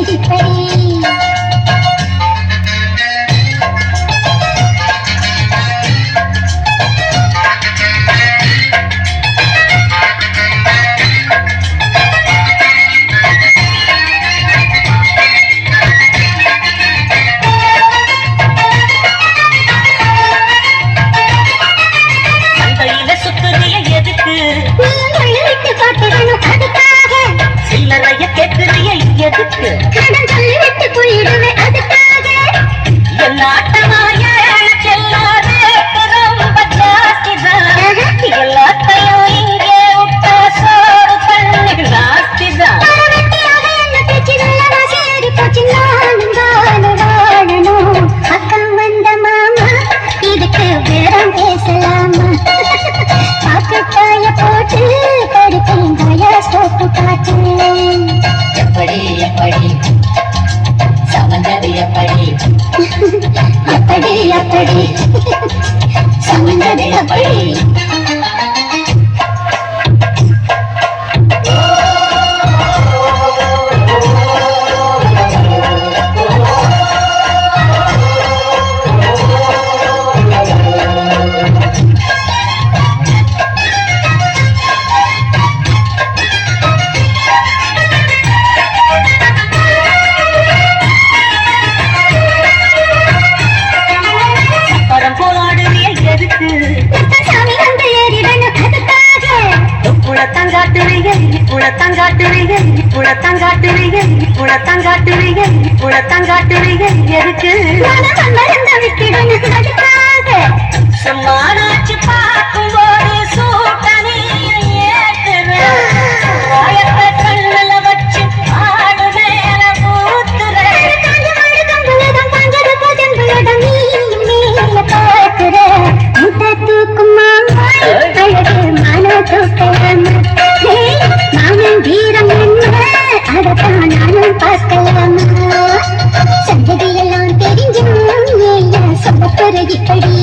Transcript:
கடிப்படி எல்லா எப்படி எப்படி எப்படி சமந்தது எப்படி குளத்தங்காட்டுவீங்க குளத்தங்காட்டுவீங்க குளத்தங்காட்டுவீங்க குளத்தங்காட்டுவீங்க குளத்தங்காட்டுவீங்க எதுக்கு? இப்படி